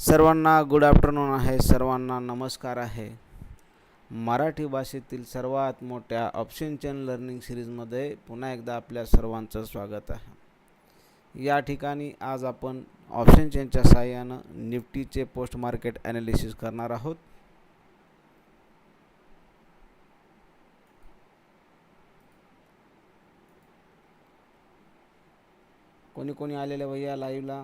सर्वांना good afternoon आहे सर्वांना नमस्कार आहे. मराठी भाषेतील सर्वात मोठ्या ऑप्शन चेन लर्निंग सिरीजमध्ये पुन्हा एकदा आपल्या सर्वांचं स्वागत आहे. या ठिकाणी आज आपण ऑप्शन चेनच्या सहाय्यानं निफ्टीचे पोस्ट मार्केट ॲनालिसिस करणार आहोत. कोणी कोणी आलेले भैया लाईव्हला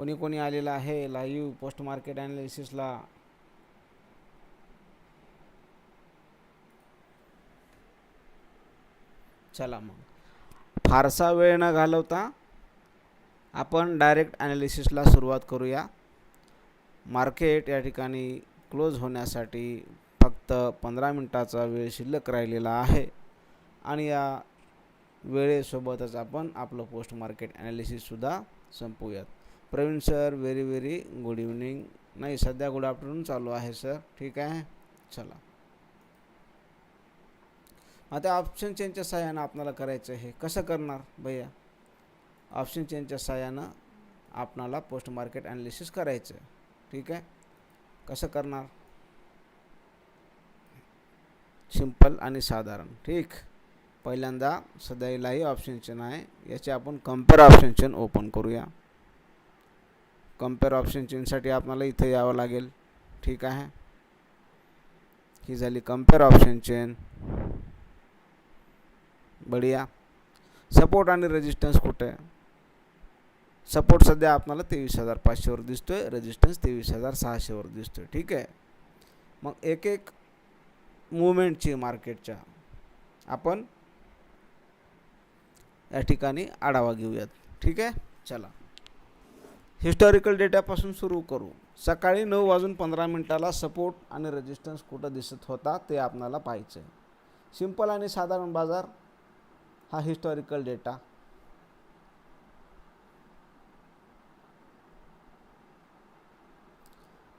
कोणी कोणी आलेलं आहे लाईव्ह पोस्ट मार्केट ॲनालिसिसला चला मग. फारसा वेळ न घालवता आपण डायरेक्ट ॲनालिसिसला सुरुवात करूया. मार्केट या ठिकाणी क्लोज होण्यासाठी फक्त पंधरा मिनटाचा वेळ शिल्लक राहिलेला आहे. आणि या वेळेसोबतच आपण आपलं पोस्ट मार्केट ॲनालिसिससुद्धा संपूयात Praveen sir very very good evening. नाही सध्या गुड आफ्टरनून चालू आहे सर. ठीक आहे? चला. आता ऑप्शन चेनच्या साह्यानं आपणाला करायचं आहे. कसं करणार भैया? ऑप्शन चेनच्या साह्यानं आपणाला पोस्ट मार्केट ॲनालिसिस करायचं आहे. ठीक आहे? कसं करणार? सिंपल आणि साधारण. ठीक? पहिल्यांदा सध्या लाईव्ह ऑप्शन चेन आहे. याचे आपण कंपेअर ऑप्शन चेन ओपन करूया. कंपेअर ऑप्शन चेनसाठी आपल्याला इथे यावं लागेल. ठीक आहे? ही झाली कंपेअर ऑप्शन चेन बढिया. सपोर्ट आणि रेजिस्टन्स कुठे? आहे सपोर्ट सध्या आपल्याला तेवीस हजार पाचशेवर दिसतो आहे रेजिस्टन्स तेवीस हजार सहाशेवर दिसतो आहे ठीक आहे? मग एक एक मुवमेंटची मार्केटच्या आपण या ठिकाणी आढावा घेऊयात. ठीक आहे? चला. हिस्टॉरिकल डेटापासून सुरू करू. सकाळी नऊ वाजून पंधरा मिनटाला सपोर्ट आणि रेजिस्टन्स कुठं दिसत होता ते आपणाला पाहायचं आहे सिंपल आणि साधारण बाजार हा हिस्टॉरिकल डेटा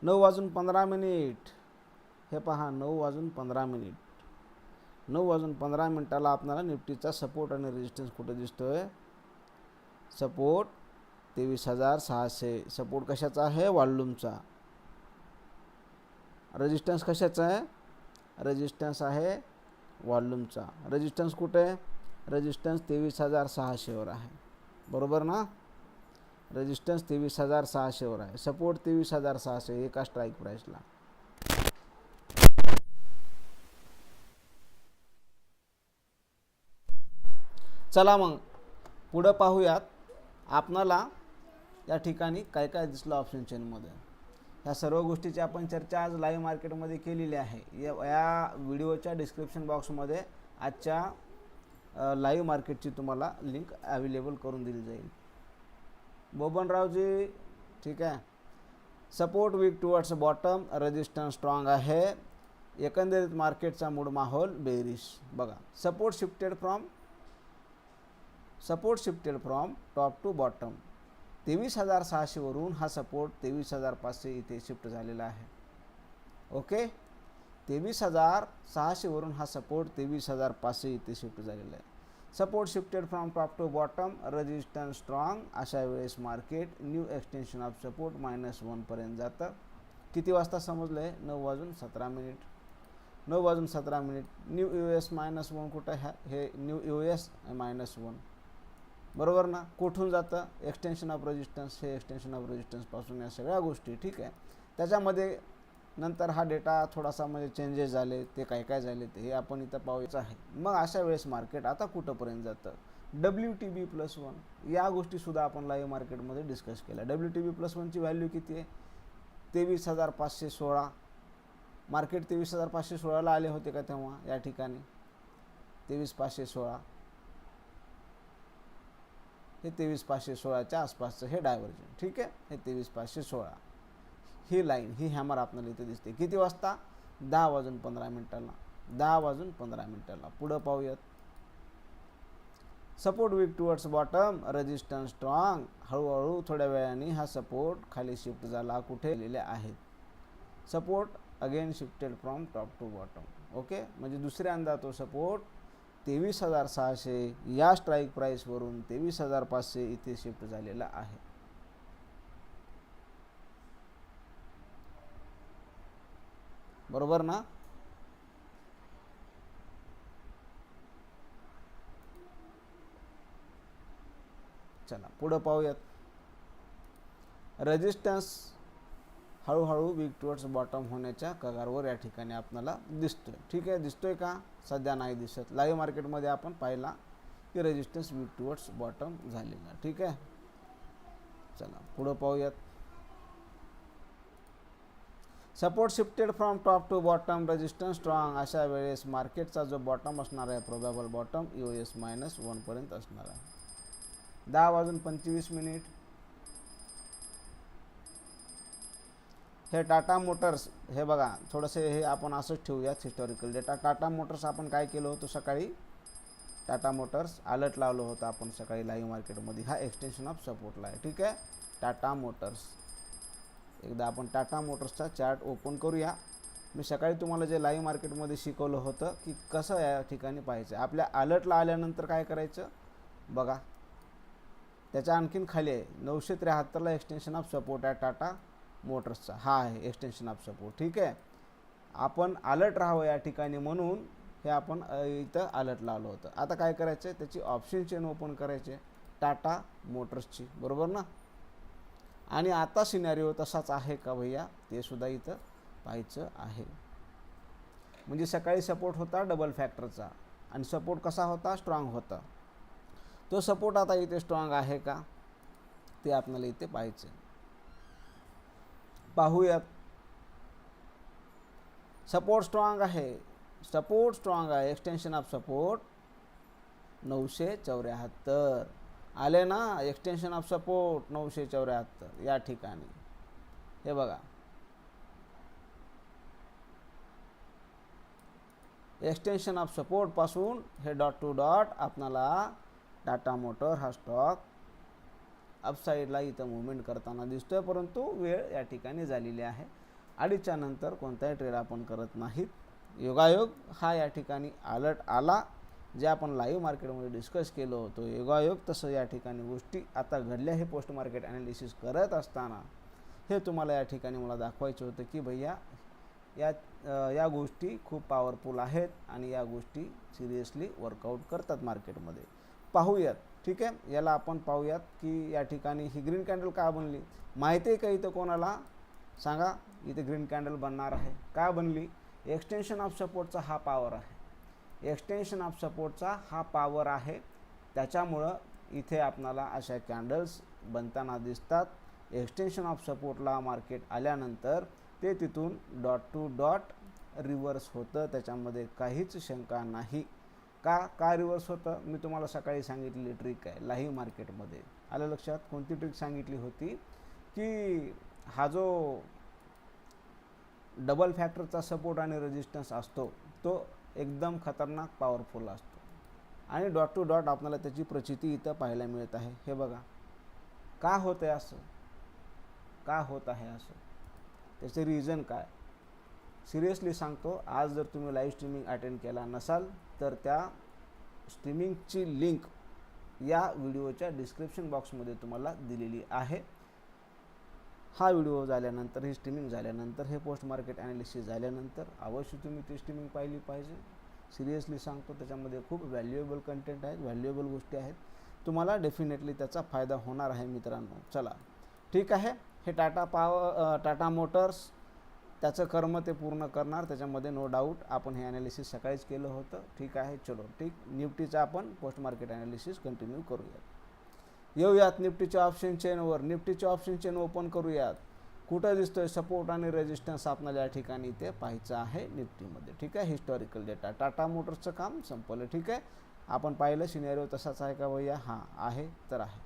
नऊ वाजून पंधरा मिनिट. हे पहा नऊ वाजून पंधरा मिनिट. नऊ वाजून पंधरा मिनटाला आपणाला निफ्टीचा सपोर्ट आणि रेजिस्टन्स कुठं दिसतोय? सपोर्ट तेवीस हजार सहाशे. सपोर्ट कशाचा आहे? वॉल्यूमचा रेजिस्टन्स कशाचा आहे? रेजिस्टन्स आहे वॉल्यूमचा रेजिस्टन्स कुठे? आहे रेजिस्टन्स तेवीस हजार सहाशेवर आहे. बरोबर ना? रेजिस्टन्स तेवीस हजार सहाशेवर आहे. सपोर्ट तेवीस हजार सहाशे एका स्ट्राईक प्राईसला चला मग पुढं पाहूयात. आपणाला या ठिकाणी काय काय दिसलं ऑप्शन चेनमध्ये ह्या सर्व गोष्टीची आपण चर्चा आज लाईव्ह मार्केटमध्ये केलेली आहे. या या व्हिडिओच्या डिस्क्रिप्शन बॉक्समध्ये आजच्या लाईव्ह मार्केटची तुम्हाला लिंक अवेलेबल करून दिली जाईल. बोबनरावजी ठीक आहे. Support weak towards bottom resistance strong आहे. एकंदरीत मार्केटचा मूड माहोल बेरिश बघा support shifted from support shifted from top to bottom तेवीस हजार सहाशेवरून हा सपोर्ट तेवीस हजार पाचशे इथे शिफ्ट झालेला आहे. ओके तेवीस हजार सहाशेवरून हा सपोर्ट तेवीस हजार पाचशे इथे शिफ्ट झालेला आहे. Support shifted from top to bottom resistance strong अशा वेळेस market new extension of support minus वनपर्यंत जातं. किती वाजता समजलं आहे नऊ वाजून सतरा मिनिट नऊ वाजून सतरा minute new U S minus one कुठं ह्या हे new U S minus one बरोबर ना? कुठून जातं? एक्सटेन्शन ऑफ रेजिस्टन्स हे एक्सटेन्शन ऑफ रेजिस्टन्सपासून या सगळ्या गोष्टी ठीक आहे? त्याच्यामध्ये नंतर हा डेटा थोडासा म्हणजे चेंजेस झाले ते काय काय झाले ते हे आपण इथं पाहायचं आहे. मग अशा वेळेस मार्केट आता कुठंपर्यंत जातं? W T B plus one या गोष्टीसुद्धा आपण लाईव्ह मार्केटमध्ये डिस्कस केल्या. डब्ल्यू टी बी प्लस वनची व्हॅल्यू किती आहे? तेवीस हजार पाचशे सोळा. मार्केट तेवीस हजार पाचशे सोळाला आले होते का तेव्हा? या ठिकाणी. तेवीस पाचशे सोळा. हे तेवीस पाचशे सोळाच्या आसपासचं हे डायव्हर्जन ठीक आहे? हे तेवीस पाचशे सोळा. ही लाईन ही हॅमर आपल्याला इथे दिसते. किती वाजता? दहा वाजून पंधरा मिनटाला दहा वाजून पंधरा मिनटाला पुढं पाहूयात. Support weak towards bottom resistance strong हळूहळू थोड्या वेळाने हा सपोर्ट खाली शिफ्ट झाला. कुठे? लिहिले आहेत. Support again shifted from top to bottom okay म्हणजे दुसऱ्यांदा तो सपोर्ट तेवीस हजार सहाशे या स्ट्राईक प्राईसवरून तेवीस हजार पाचशे इथे शिफ्ट झालेला आहे. बरोबर ना? चला पुढं पाहूयात. रेजिस्टन्स हळूहळू वीक टुवर्ड्स बॉटम होण्याच्या कगारवर या ठिकाणी आपल्याला दिसतोय. ठीक आहे? दिसतोय का? सध्या नाही दिसत. लाईव्ह मार्केटमध्ये आपण पाहिला की रेजिस्टन्स वीक टुवर्ड्स बॉटम झालेला. ठीक आहे? चला पुढं पाहूयात. Support shifted from top to bottom resistance strong अशा वेळेस मार्केटचा जो बॉटम असणार आहे probable bottom U S minus वनपर्यंत असणार आहे. दहा वाजून पंचवीस मिनिट. हे टाटा मोटर्स हे बघा थोडंसं हे आपण असंच ठेवूयात हिस्टॉरिकल डेटा टाटा मोटर्स आपण काय केलं होतं सकाळी? टाटा मोटर्स अलर्ट लावलं होतं आपण सकाळी लाईव्ह मार्केटमध्ये हा एक्सटेन्शन ऑफ सपोर्टला आहे ठीक आहे? टाटा मोटर्स. एकदा आपण टाटा मोटर्सचा चार्ट ओपन करूया. मी सकाळी तुम्हाला जे लाईव्ह मार्केटमध्ये शिकवलं होतं की कसं या ठिकाणी पाहायचं. आपल्या अलर्टला आल्यानंतर काय करायचं? बघा. त्याच्या आणखीन खाली आहे नऊशे त्र्याहत्तरला एक्सटेन्शन ऑफ सपोर्ट आहे टाटा. मोटर्सचा. हा आहे एक्सटेन्शन ऑफ सपोर्ट ठीक आहे? आपण अलर्ट राहावं या ठिकाणी म्हणून हे आपण इथं अलर्ट लावलं होतं. आता काय करायचं आहे त्याची ऑप्शन चेन ओपन करायचे टाटा मोटर्सची बरोबर ना? आणि आता सिनॅरिओ तसाच आहे का भैया? ते सुद्धा इथं पाहायचं आहे. म्हणजे सकाळी सपोर्ट होता डबल फॅक्टरचा आणि सपोर्ट कसा होता? स्ट्रॉंग होता. तो सपोर्ट आता इथे स्ट्रॉंग आहे का? ते आपल्याला इथे पाहायचं आहे. पाहूयात सपोर्ट स्ट्रॉंग आहे. सपोर्ट स्ट्रॉंग आहे. एक्सटेन्शन ऑफ सपोर्ट नऊशे चौऱ्याहत्तर. आले ना? एक्सटेन्शन ऑफ सपोर्ट नऊशे चौऱ्याहत्तर. या ठिकाणी. हे बघा. एक्सटेन्शन ऑफ सपोर्टपासून हे डॉट टू डॉट आपणाला टाटा मोटर हा स्टॉक अपसाईडला इथं मुवमेंट करताना दिसतो आहे परंतु वेळ या ठिकाणी झालेली आहे. अडीचच्या नंतर कोणताही ट्रेड आपण करत नाहीत. योगायोग हा या ठिकाणी अलर्ट आला. जे आपण लाईव्ह मार्केटमध्ये डिस्कस केलं होतं योगायोग तसं या ठिकाणी गोष्टी आता घडल्या. हे पोस्ट मार्केट ॲनालिसिस करत असताना हे तुम्हाला या ठिकाणी मला दाखवायचं होतं की भैया या या गोष्टी खूप पॉवरफुल आहेत आणि या गोष्टी सिरियसली वर्कआउट करतात मार्केटमध्ये पाहूयात. ठीक आहे? याला आपण पाहूयात की या ठिकाणी ही ग्रीन कॅन्डल का बनली? माहिती आहे का इथं कोणाला? सांगा इथे ग्रीन कॅन्डल बनणार आहे. का बनली? एक्सटेन्शन ऑफ सपोर्टचा हा पॉवर आहे. एक्सटेन्शन ऑफ सपोर्टचा हा पॉवर आहे. त्याच्यामुळं इथे आपणाला अशा कॅन्डल्स बनताना दिसतात. एक्सटेन्शन ऑफ सपोर्टला मार्केट आल्यानंतर ते तिथून डॉट टू डॉट रिव्हर्स होतं. त्याच्यामध्ये काहीच शंका नाही. का का रिव्हर्स होतं? मी तुम्हाला सकाळी सांगितलेली ट्रिक आहे लाईव्ह मार्केटमध्ये आलं लक्षात? कोणती ट्रिक सांगितली होती? की हा जो डबल फॅक्टरचा सपोर्ट आणि रेजिस्टन्स असतो तो एकदम खतरनाक पॉवरफुल असतो. आणि डॉट टू डॉट आपल्याला त्याची प्रचिती इथं पाहायला मिळत आहे. हे बघा. का होतं आहे असं? का होत आहे असं? त्याचं रिझन काय? सिरियसली सांगतो आज जर तुम्ही लाईव्ह स्ट्रीमिंग अटेंड केला नसाल तर त्या स्ट्रीमिंगची लिंक या व्हिडिओच्या डिस्क्रिप्शन बॉक्समध्ये तुम्हाला दिलेली आहे. हा व्हिडिओ झाल्यानंतर ही स्ट्रीमिंग झाल्यानंतर हे पोस्ट मार्केट ॲनालिसिस झाल्यानंतर अवश्य तुम्ही ती स्ट्रीमिंग पाहिली पाहिजे. सिरियसली सांगतो त्याच्यामध्ये खूप व्हॅल्युएबल कंटेंट आहेत व्हॅल्युएबल गोष्टी आहेत. तुम्हाला डेफिनेटली त्याचा फायदा होणार आहे मित्रांनो. चला ठीक आहे? हे टाटा पावर टाटा मोटर्स त्याचं कर्म ते पूर्ण करणार त्याच्यामध्ये नो डाऊट आपण हे ॲनालिसिस सकाळीच केलं होतं. ठीक आहे चलो. ठीक निफ्टीचं आपण पोस्ट मार्केट ॲनालिसिस कंटिन्यू करूयात. येऊयात निफ्टीच्या ऑप्शन चेनवर निफ्टीचे ऑप्शन चेन ओपन करूयात. कुठं दिसतोय सपोर्ट आणि रेजिस्टन्स आपल्याला या ठिकाणी ते पाहायचं आहे निफ्टीमध्ये. ठीक आहे हिस्टॉरिकल डेटा टाटा मोटर्सचं काम संपवलं ठीक आहे आपण पाहिलं सिनेरिओ तसाच आहे का भैया? हां आहे तर आहे.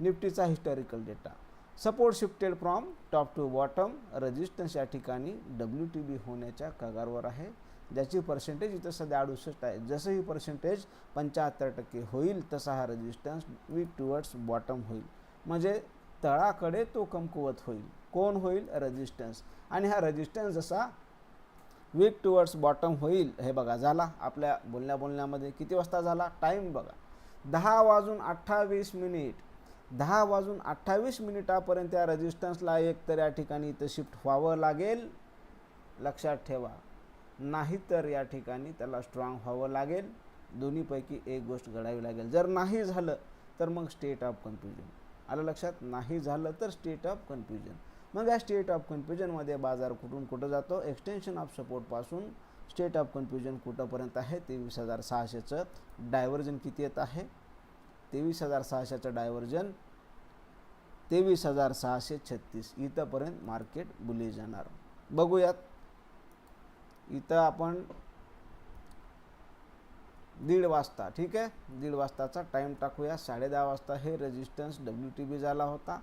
निफ्टीचा historical data support shifted from top to bottom resistance या ठिकाणी डब्ल्यू टी बी होण्याच्या कगारवर आहे. ज्याची पर्सेंटेज इथं सध्या अडुसष्ट आहे. जसं ही पर्सेंटेज पंच्याहत्तर टक्के होईल तसा हा रेजिस्टन्स वीक टुवर्ड्स बॉटम होईल. म्हणजे तळाकडे तो कमकुवत होईल. कोण होईल? रेजिस्टन्स आणि हा रेजिस्टन्स जसा वीक टुवर्ड्स बॉटम होईल हे बघा झाला. आपल्या बोलण्या बोलण्यामध्ये किती वाजता झाला? टाईम बघा. दहा वाजून अठ्ठावीस मिनिट दहा वाजून अठ्ठावीस मिनिटापर्यंत या रेजिस्टन्सला एक तर या ठिकाणी इथं शिफ्ट व्हावं लागेल. लक्षात ठेवा. नाहीतर या ठिकाणी त्याला स्ट्रॉंग व्हावं लागेल. दोन्हीपैकी एक गोष्ट घडावी लागेल. जर नाही झालं तर मग स्टेट ऑफ कन्फ्युजन आलं लक्षात? नाही झालं तर स्टेट ऑफ कन्फ्युजन मग या स्टेट ऑफ कन्फ्युजनमध्ये बाजार कुठून कुठं जातो? एक्सटेन्शन ऑफ सपोर्टपासून स्टेट ऑफ कन्फ्युजन कुठंपर्यंत आहे? तेवीस हजार सहाशेचं डायव्हर्जन किती येत आहे? तेवीस हजार सहाशेचं डायव्हर्जन तेवीस हजार सहाशे छत्तीस इथंपर्यंत मार्केट बुली जाणार. बघूयात. इथं आपण दीड वाजता ठीक आहे? दीड वाजताचा टाईम टाकूया. साडे दहा वाजता हे रेजिस्टन्स डब्ल्यू टी बी झाला होता.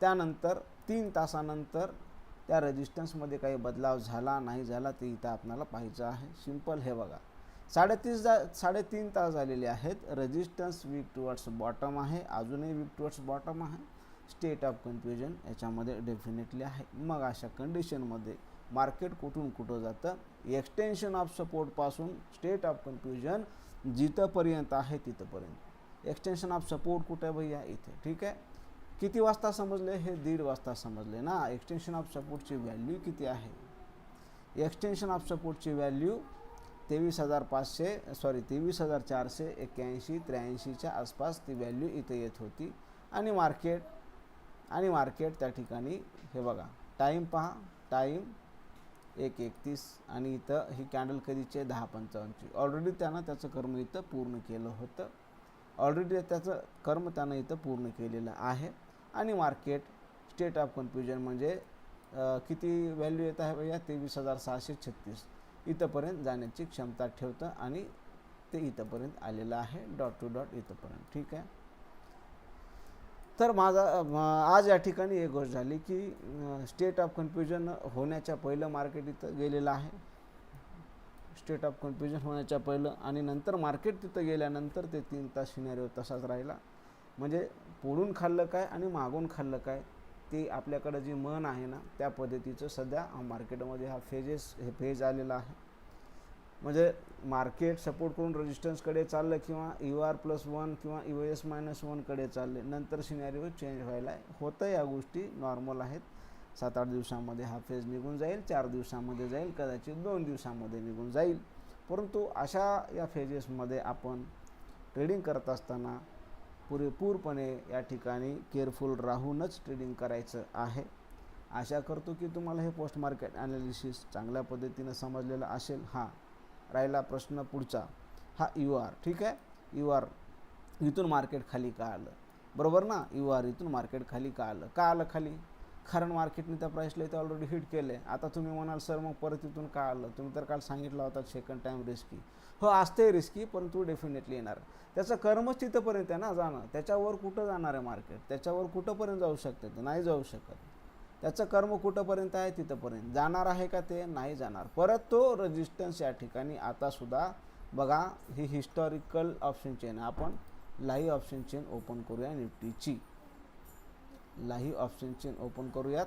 त्यानंतर तीन तासानंतर त्या रेजिस्टन्समध्ये काही बदलाव झाला नाही झाला ते इथं आपल्याला पाहायचं आहे. सिंपल हे बघा. साडेतीस जा साडेतीन तास झालेले आहेत. रेजिस्टन्स वीक टुवर्ड्स बॉटम आहे. अजूनही वीक टुवर्ड्स बॉटम आहे. स्टेट ऑफ कन्फ्युजन याच्यामध्ये डेफिनेटली आहे. मग अशा कंडिशनमध्ये मार्केट कुठून कुठं जातं? एक्सटेन्शन ऑफ सपोर्टपासून स्टेट ऑफ कन्फ्युजन जिथंपर्यंत आहे तिथंपर्यंत. एक्सटेन्शन ऑफ सपोर्ट कुठं आहे भैया? इथे. ठीक आहे? किती वाजता समजले? हे दीड वाजता समजले ना. एक्सटेन्शन ऑफ सपोर्टची व्हॅल्यू किती आहे? एक्सटेन्शन ऑफ सपोर्टची व्हॅल्यू तेवीस हजार पाचशे सॉरी तेवीस हजार चारशे एक्क्याऐंशी त्र्याऐंशीच्या आसपास ती व्हॅल्यू इथं येत होती. आणि मार्केट आणि मार्केट त्या ठिकाणी हे बघा टाईम पहा टाईम एक एकतीस आणि इथं ही कॅन्डल कधीचे दहा पंचावन्नची. ऑलरेडी त्यानं त्याचं कर्म इथं पूर्ण केलं होतं. ऑलरेडी त्याचं कर्म त्यानं इथं पूर्ण केलेलं आहे. आणि मार्केट स्टेट ऑफ कन्फ्युजन म्हणजे किती व्हॅल्यू येत आहे भैया? तेवीस हजार सहाशे छत्तीस. इथंपर्यंत जाण्याची क्षमता ठेवतं आणि ते इथंपर्यंत आलेलं आहे डॉट टू डॉट इथंपर्यंत. ठीक आहे? तर माझा आज या ठिकाणी एक गोष्ट झाली की स्टेट ऑफ कन्फ्युजन होण्याच्या पहिलं मार्केट इथं गेलेलं आहे. स्टेट ऑफ कन्फ्युजन होण्याच्या पहिलं आणि नंतर मार्केट तिथं गेल्यानंतर ते तीन तास सिनेरिओ तसाच राहिला. म्हणजे पुढून खाल्लं काय आणि मागून खाल्लं काय ते आपल्याकडं जी मन आहे ना त्या पद्धतीचं सध्या मार्केटमध्ये हा फेजेस हे फेज आलेला आहे. म्हणजे मार्केट सपोर्ट करून रेजिस्टन्सकडे चाललं किंवा यू आर प्लस वन किंवा यू एस मायनस वनकडे चालले नंतर सिनॅरिओ चेंज व्हायला आहे होतं या गोष्टी नॉर्मल आहेत. सात आठ दिवसामध्ये हा फेज निघून जाईल चार दिवसामध्ये जाईल कदाचित दोन दिवसामध्ये निघून जाईल. परंतु अशा या फेजेसमध्ये आपण ट्रेडिंग करत असताना पुरेपूरपणे या ठिकाणी केअरफुल राहूनच ट्रेडिंग करायचं आहे. आशा करतो की तुम्हाला हे पोस्ट मार्केट ॲनालिसिस चांगल्या पद्धतीनं समजलेलं असेल. हां राहिला प्रश्न पुढचा. हा यू आर ठीक आहे? यू आर इथून मार्केट खाली का आलं? बरोबर ना? यू आर इथून मार्केट खाली का आलं? का आलं खाली? कारण मार्केटने त्या प्राईसला इथं ऑलरेडी हिट केले आता तुम्ही म्हणाल सर मग परत इथून का आलं? तुम्ही तर काल सांगितलं होता सेकंड टाईम रिस्की हो असते रिस्की परंतु डेफिनेटली येणार. त्याचं कर्मच तिथंपर्यंत आहे ना जाणं. त्याच्यावर कुठं जाणार आहे मार्केट त्याच्यावर कुठंपर्यंत जाऊ शकते ते? नाही जाऊ शकत. त्याचं कर्म कुठंपर्यंत आहे? तिथंपर्यंत. जाणार आहे का ते? नाही जाणार. परत तो रेजिस्टन्स या ठिकाणी आतासुद्धा बघा ही हिस्टॉरिकल ऑप्शन चेन आपण लाईव्ह ऑप्शन चेन ओपन करूया निफ्टीची. लाईव्ह ऑप्शन चेन ओपन करूयात.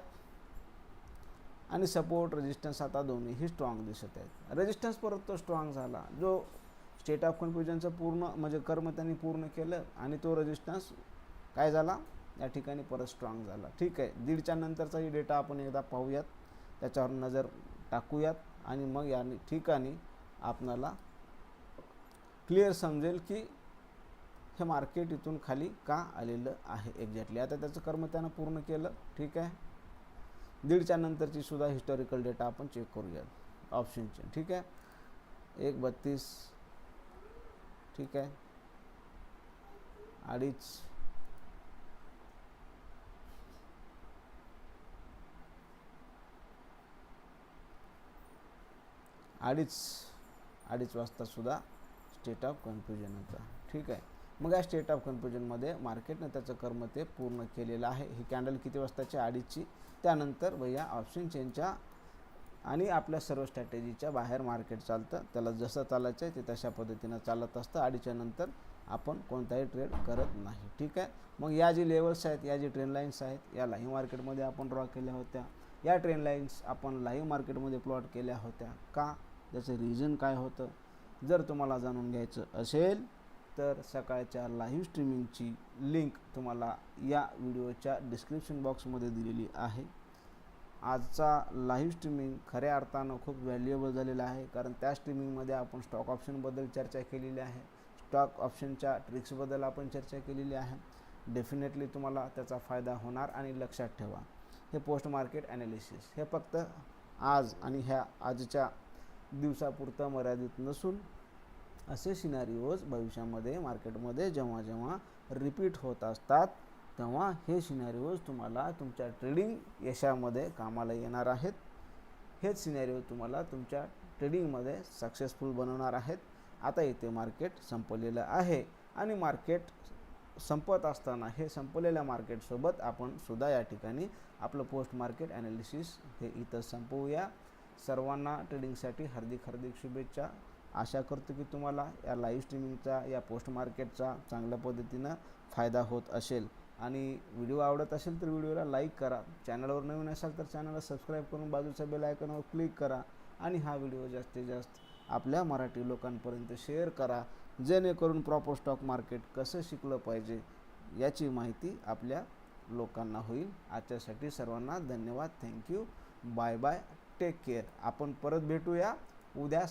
आणि सपोर्ट रेजिस्टन्स आता दोन्हीही स्ट्रॉंग दिसत आहेत. रेजिस्टन्स परत तो स्ट्रॉंग झाला. जो स्टेट ऑफ कन्फ्युजनचं पूर्ण म्हणजे कर्म त्यांनी पूर्ण केलं आणि तो रेजिस्टन्स काय झाला? या ठिकाणी परत स्ट्रॉंग झाला. ठीक आहे. दीडच्या नंतरचाही डेटा आपण एकदा पाहूयात. त्याच्यावर नजर टाकूयात. आणि मग या ठिकाणी आपणाला क्लिअर समजेल की हे मार्केट इथून खाली का आलेलं आहे एक्झॅक्टली? आता त्याचं कर्म त्यानं पूर्ण केलं ठीक आहे? दीडच्या नंतरची सुद्धा हिस्टॉरिकल डेटा आपण चेक करूयात ऑप्शनचे ठीक आहे? एक बत्तीस ठीक आहे? अडीच. अडीच अडीच वाजता सुद्धा स्टेट ऑफ कन्फ्युजन होता ठीक आहे? मग या स्टेट ऑफ कन्फ्युजनमध्ये मार्केटनं त्याचं कर्म ते पूर्ण केलेलं आहे. ही कॅन्डल किती वाजताची? अडीचची. त्यानंतर भैया ऑप्शन चेनच्या आणि आपल्या सर्व स्ट्रॅटेजीच्या बाहेर मार्केट चालतं. त्याला जसं चालायचं आहे ते तशा पद्धतीनं चालत असतं. अडीच्या नंतर आपण कोणताही ट्रेड करत नाही. ठीक आहे? मग या जी लेवल्स आहेत या जी ट्रेन लाईन्स आहेत या लाईव्ह मार्केटमध्ये आपण ड्रॉ केल्या होत्या. या ट्रेन लाईन्स आपण लाईव्ह मार्केटमध्ये प्लॉट केल्या होत्या. का? त्याचं रिझन काय होतं? जर तुम्हाला जाणून घ्यायचं असेल तर सकाळच्या लाईव्ह स्ट्रीमिंगची लिंक तुम्हाला या व्हिडिओच्या डिस्क्रिप्शन बॉक्समध्ये दिलेली आहे. आजचा लाईव्ह स्ट्रीमिंग खऱ्या अर्थानं खूप व्हॅल्युएबल झालेला आहे कारण त्या स्ट्रीमिंगमध्ये आपण स्टॉक ऑप्शनबद्दल चर्चा केलेली आहे. स्टॉक ऑप्शनच्या ट्रिक्सबद्दल आपण चर्चा केलेली आहे. डेफिनेटली तुम्हाला त्याचा फायदा होणार आणि लक्षात ठेवा. हे पोस्ट मार्केट ॲनालिसिस हे फक्त आज आणि ह्या आजच्या दिवसापुरतं मर्यादित नसून असे सिनारिओज भविष्यामध्ये मार्केटमध्ये जेव्हा जेव्हा रिपीट होत असतात तेव्हा हे सिनारिओज तुम्हाला तुमच्या ट्रेडिंग यशामध्ये कामाला येणार आहेत. हेच सिनॅरिओ तुम्हाला तुमच्या ट्रेडिंगमध्ये सक्सेसफुल बनवणार आहेत. आता इथे मार्केट संपलेलं आहे आणि मार्केट संपत असताना हे संपलेल्या मार्केटसोबत आपण सुद्धा या ठिकाणी आपलं पोस्ट मार्केट ॲनालिसिस हे इथं संपवूया. सर्वांना ट्रेडिंगसाठी हार्दिक हार्दिक शुभेच्छा. आशा करतो की तुम्हाला या लाईव्ह स्ट्रीमिंगचा या पोस्ट मार्केटचा चांगल्या पद्धतीनं फायदा होत असेल. आणि व्हिडिओ आवडत असेल तर व्हिडिओला लाईक करा. चॅनलवर नवीन असाल तर चॅनलला सबस्क्राईब करून बाजूच्या बेल आयकॉनवर क्लिक करा आणि हा व्हिडिओ जास्तीत जास्त आपल्या मराठी लोकांपर्यंत शेअर करा. जेणेकरून प्रॉपर स्टॉक मार्केट कसं शिकलं पाहिजे याची माहिती आपल्या लोकांना होईल. आजच्यासाठी सर्वांना धन्यवाद. Thank you bye bye take care आपण परत भेटूया. उद्या